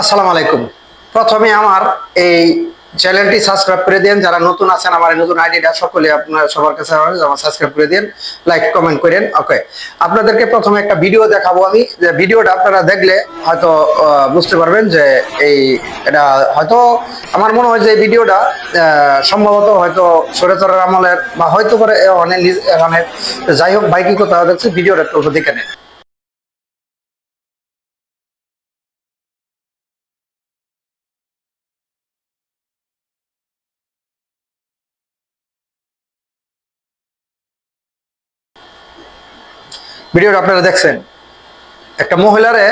আসসালামু আলাইকুম। প্রথমে আমার এই চ্যানেলটি সাবস্ক্রাইব করে দিন। যারা নতুন আছেন, আমার নতুন আইডিটা সকলে আপনার সবার কাছে আমার সাবস্ক্রাইব করে দিন লাইক কমেন্ট করেন। ওকে আপনাদেরকে প্রথমে একটা ভিডিও দেখাবো আমি। যে ভিডিওটা আপনারা দেখলে হয়তো বুঝতে পারবেন যে এই এটা হয়তো আমার মনে হয় যে ভিডিওটা সম্ভবত হয়তো সরেচরের আমলের বা হয়তো করে অনেক অনেক যাই হোক বাইকি কোথাও দেখছি ভিডিওটা একটু দেখে নেন। ভিডিওটা আপনারা দেখছেন। একটা মহিলারে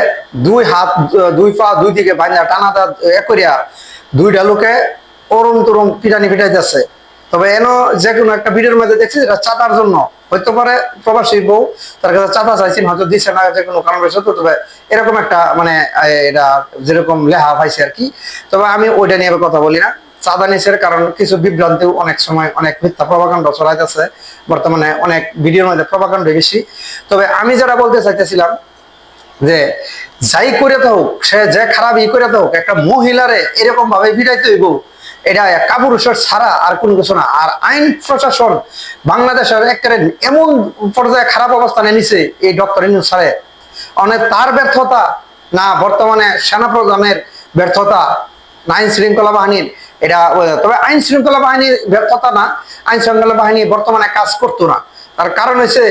দুই হাত, দুই পা, দুই দিকে বাঁধা টানাটা এক করিয়া দুইটা লোকে অরুণ তরুণ পিটানি পিটাইতেছে। তবে এন যে কোনো একটা ভিডিওর মধ্যে দেখছি এটা চাঁদার জন্য। হইতে পারে প্রবাসী বউ, তার কাছে চাটা চাইছেন, হয়তো দিচ্ছে না যে কোনো কারণ রয়েছে তবে এরকম একটা মানে এটা যেরকম লেহা পাইছে আর কি। তবে আমি ওইটা নিয়ে কথা বলি না। চাঁদা নিচের কারণ কিছু বিভ্রান্তি অনেক সময় অনেক মিথ্যা প্রভাকাণ্ড চলাইতেছে বর্তমানে অনেক ভিডিওর মধ্যে প্রভাকাণ্ড বেশি। তবে আমি যারা বলতে চাইতেছিলাম যে, যাই করে হোক, সে যে খারাপ ই করে হোক, একটা মহিলারে এরকম ভাবে ফিরাইতে হইব, এটা কাপুরুষের ছাড়া আর কোন কিছু না। আর আইন প্রশাসন বাংলাদেশের একেবারে এমন পর্যায়ে খারাপ অবস্থানে নিছে এই ডক্টর ইনু স্যারে। অনেক তার ব্যর্থতা না, বর্তমানে সেনাপ্রধানের ব্যর্থতা আইন শৃঙ্খলা বাহিনীর, এটা তবে আইন শৃঙ্খলা বাহিনীর ব্যর্থতা না, আইন শৃঙ্খলা বাহিনী বর্তমানে কাজ করতো না। তার কারণ হয়েছে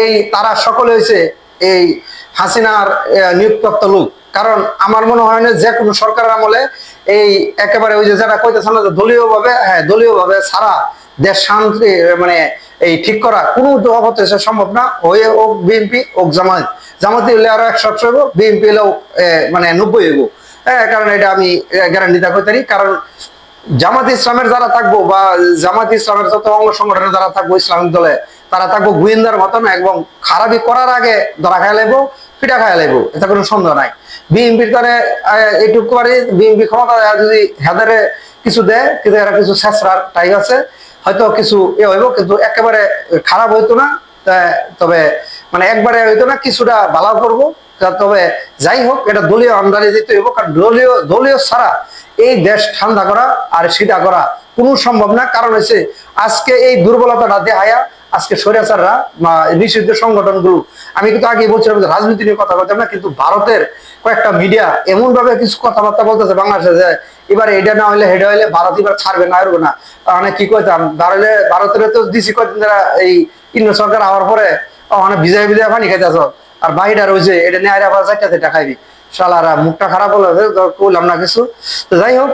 এই তারা সকলে হয়েছে এই হাসিনার নিয়োগপ্রাপ্ত লোক। কারণ আমার মনে হয় না যে কোনো সরকারের আমলে এই একেবারে ওই যে যেটা কইতেছে না যে দলীয় ভাবে হ্যাঁ দলীয় ভাবে সারা দেশ শান্তি মানে এই ঠিক করা কোনো অবস্থা সম্ভব না। হয়ে হোক বিএনপি, হোক জামাত জামাতি হলে আরও একশো একশো বিএনপি হলেও মানে নব্বই হইব। হ্যাঁ কারণ এটা আমি গ্যারান্টি দা কইতারি কারণ জামাত ইসলামের যারা থাকব বা জামাত ইসলামের যত অঙ্গ সংগঠনে যারা থাকব, ইসলামিক দলে, তারা থাকব গোয়েন্দার মতন এবং খারাপি করার আগে ধরা খাই লাগবো পিঠা খাই লাগবো এটা কোনো সন্দেহ নাই। বিএনপির তারে এইটুকু করে বিএনপি ক্ষমতা যদি হেদারে কিছু দেয়, কিন্তু এরা কিছু শেষরার টাইপ আছে, হয়তো কিছু এ হইব, কিন্তু একেবারে খারাপ হইতো না তবে মানে একবারে হইতো না, কিছুটা ভালো করব। তবে যাই হোক, এটা দলীয় আমদানি দিতে হইব, কারণ দলীয় দলীয় ছাড়া এই দেশ ঠান্ডা করা আর সিধা করা কোনো সম্ভব না। কারণ হচ্ছে আজকে এই দুর্বলতাটা দেখায়া আজকে স্বৈরাচাররা নিষিদ্ধ সংগঠনগুলো, আমি কিন্তু আগে বলছিলাম যে রাজনীতি নিয়ে কথা বলতাম না, কিন্তু ভারতের কয়েকটা মিডিয়া এমন ভাবে কিছু কথাবার্তা বলতেছে বাংলাদেশে যে, এবার এটা না হলে হেডে হইলে ভারত এবার ছাড়বে না এরকম না। মানে কি কইতাম ভারতে ভারতের তো দিছি কয়েকদিন যারা এই ইন্দ্র সরকার হওয়ার পরে অনেক বিজয় বিজয় পানি খাইতেছ। আর বাইরে রয়েছে এটা নিয়ে আবার চারটা চারটা খাইবি শালারা মুখটা খারাপ হলো তো কইলাম না কিছু। তো যাই হোক,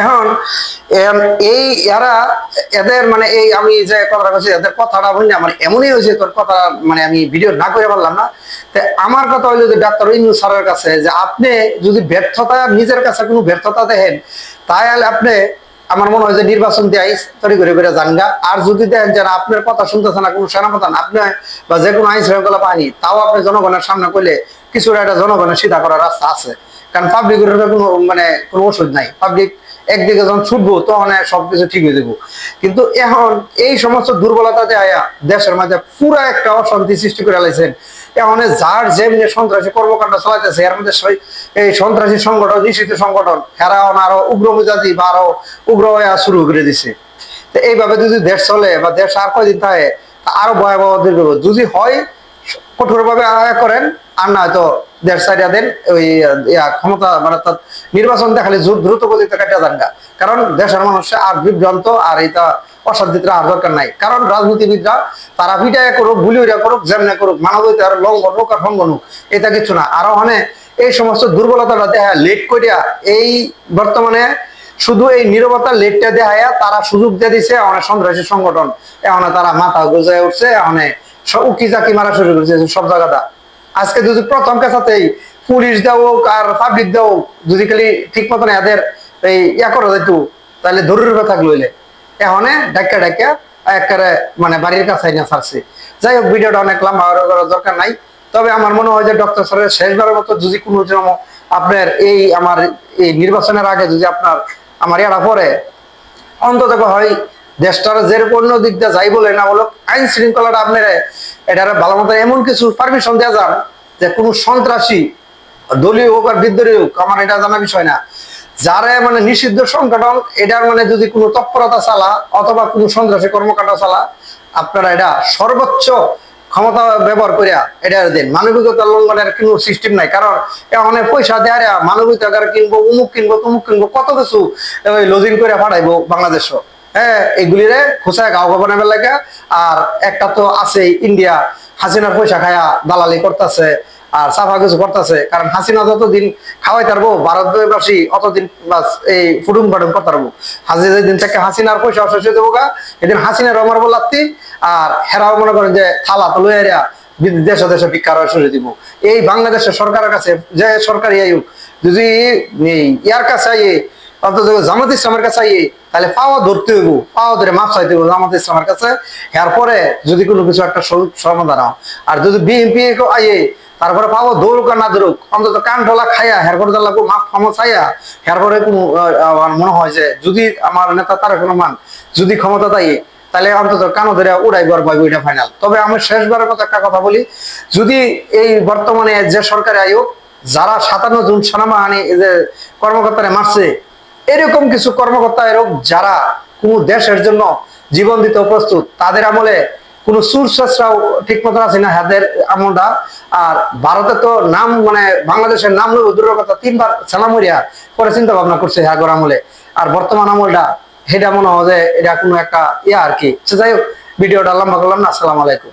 এখন এই এরা এদের মানে এই আমি যে কথাটা বলছি এদের কথাটা বলি আমার এমনই হয়েছে, তোর কথা মানে আমি ভিডিও না করে পারলাম না। তো আমার কথা হইল যে ডাক্তার ইনু স্যারের কাছে, যে আপনি যদি ব্যর্থতা, নিজের কাছে কোনো ব্যর্থতা দেখেন, তাহলে আপনি আমার মনে হয় যে নির্বাচন দেয় তৈরি করে করে জানগা আর যদি দেখেন যে আপনার কথা শুনতেছে না, কোনো সেনাপ্রধান, আপনি বা যে কোনো আইন শৃঙ্খলা বাহিনী, তাও আপনি জনগণের সামনে করলে কিছুটা একটা জনগণের সিধা করার রাস্তা আছে। কারণ পাবলিকের কোনো মানে কোনো ওষুধ নাই। পাবলিক একদিকে যখন ছুটবো, তখন সবকিছু ঠিক হয়ে যাব। কিন্তু এখন এই সমস্ত দুর্বলতাতে আয়া দেশের মাঝে পুরা একটা অশান্তি সৃষ্টি করে লাইছেন। এখন যার যেমনি সন্ত্রাসী কর্মকাণ্ড চালাইতেছে, এর মধ্যে এই সন্ত্রাসী সংগঠন, নিষিদ্ধ সংগঠন এরা আরও উগ্র মেজাজি বা আরও উগ্র শুরু করে দিছে। তো এইভাবে যদি দেশ চলে বা দেশ আর কয়দিন থাকে আরও ভয়াবহ যদি হয়, কঠোরভাবে আদায় করেন, আর না হয়তো দেড় সাইডা দেন, ওই ক্ষমতা মানে নির্বাচন দেখালে দ্রু- দ্রুত গতিতে কাটিয়ে যান কারণ দেশের মানুষ আর বিভ্রান্ত, আর এটা অশান্তিতে আর দরকার নাই। কারণ রাজনীতিবিদরা তারা পিটায় করুক গুলিউরা করুক যেমনে করুক, মানবতার লঙ্ঘন হোক আর ভঙ্গন হোক এটা কিছু না। আরও মানে এই সমস্ত দুর্বলতাটা দেখা লেট করিয়া এই বর্তমানে শুধু এই নিরবতা লেটটা দেখায়া তারা সুযোগ দিয়ে দিছে অনেক সন্ত্রাসী সংগঠন, এখন তারা মাথা গুজায় উঠছে অনেক উকি জাকি মারা শুরু করেছে সব জায়গাটা। আজকে যদি প্রথম কাছাতেই পুলিশ দাও আর পাবলিক দাও যদি খালি ঠিক মতন এদের এই ইয়া করা যেত তাহলে ধরে থাকল হইলে এখানে ডাক্কা ডাক্কা একেবারে মানে বাড়ির কাছে না ছাড়ছে। যাই হোক, ভিডিওটা অনেক লম্বা করার দরকার নাই। তবে আমার মনে হয় যে ডক্টর স্যারের শেষবারের মতো যদি কোনো আপনার এই আমার এই নির্বাচনের আগে যদি আপনার আমার এরা পরে, অন্তত হয় দেশটার যেরকম অন্য দিক দিয়ে যাই বলে না বলো আইন শৃঙ্খলাটা আপনার এটার ভালো মতো এমন কিছু পারমিশন দেওয়া যান যে কোনো সন্ত্রাসী, দলীয় হোক আর বিদ্রোহী হোক, আমার এটা জানা বিষয় না। যারা মানে নিষিদ্ধ সংগঠন এটার মানে যদি কোনো তৎপরতা চালা অথবা কোনো সন্ত্রাসী কর্মকাণ্ড চালা, আপনারা এটা সর্বোচ্চ ক্ষমতা ব্যবহার করিয়া এটা দিন। মানবিকতা লঙ্ঘনের কোনো সিস্টেম নাই। কারণ অনেক পয়সা দেয় মানবিকতা কিনবো, উমুক কিনবো, তুমুক কিনবো, কত কিছু লজিং করে পাঠাইবো বাংলাদেশও। হ্যাঁ এগুলিরে খোঁচায় গাও গবনে লাগে আর একটা তো আছে ইন্ডিয়া, হাসিনার পয়সা খায়া দালালি করতেছে। আর সাফা কিছু করতেছে, কারণ হাসিনা যতদিন খাওয়াই পারব ভারতবাসী অতদিন এই ফুটুম ফাটুম করতে পারব। হাসি যেদিন থেকে হাসিনার পয়সা শেষ হয়ে দেবো গা এদিন হাসিনার আমার বলাত্তি আর হেরাও মনে করেন যে থালা তো লইয়া দেশে দেশে ভিক্ষার শুরু দিব। এই বাংলাদেশের সরকারের কাছে, যে সরকারি আয়ুক যদি ইয়ার কাছে আইয়ে, অন্তত জামাত ইসলামের কাছে আইয়ে, তাহলে পাওয়া ধরতে হইব, পাওয়া ধরে মাপ চাইতে হইব জামাত ইসলামের কাছে। এরপরে যদি কোনো কিছু একটা সমাধান হয়, আর যদি বিএনপি আইয়ে তারপরে পাবো দৌড়ুক আর না দৌড়ুক অন্তত কান ঢোলা খাইয়া হেরপরে লাগবো মাপ ক্ষমা চাইয়া হেরপরে কোনো আমার মনে হয় যে যদি আমার নেতা তারেক রহমান যদি ক্ষমতা দেয়, তাহলে অন্তত কানো ধরে উড়াই বার পাইব এটা ফাইনাল তবে আমি শেষবারের মতো একটা কথা বলি, যদি এই বর্তমানে যে সরকারি আয়োগ, যারা সাতান্ন জন সেনাবাহিনী যে কর্মকর্তারা মারছে, এরকম কিছু কর্মকর্তা এরকম যারা কোনো দেশের জন্য জীবন দিতে প্রস্তুত, তাদের আমলে কোন সুরসাসরাও ঠিক মতো আছে না হাদের আমলটা। আর ভারতে তো নাম মানে বাংলাদেশের নাম নয় দূরের কথা, তিনবার সালামরিয়া পরে চিন্তা ভাবনা করছে হ্যাগর আমলে। আর বর্তমান আমলটা, সেটা মনে হয় যে এটা কোনো একটা ইয়া আর কি। সে যাই হোক, ভিডিওটা লম্বা করলাম না, আসসালামু আলাইকুম।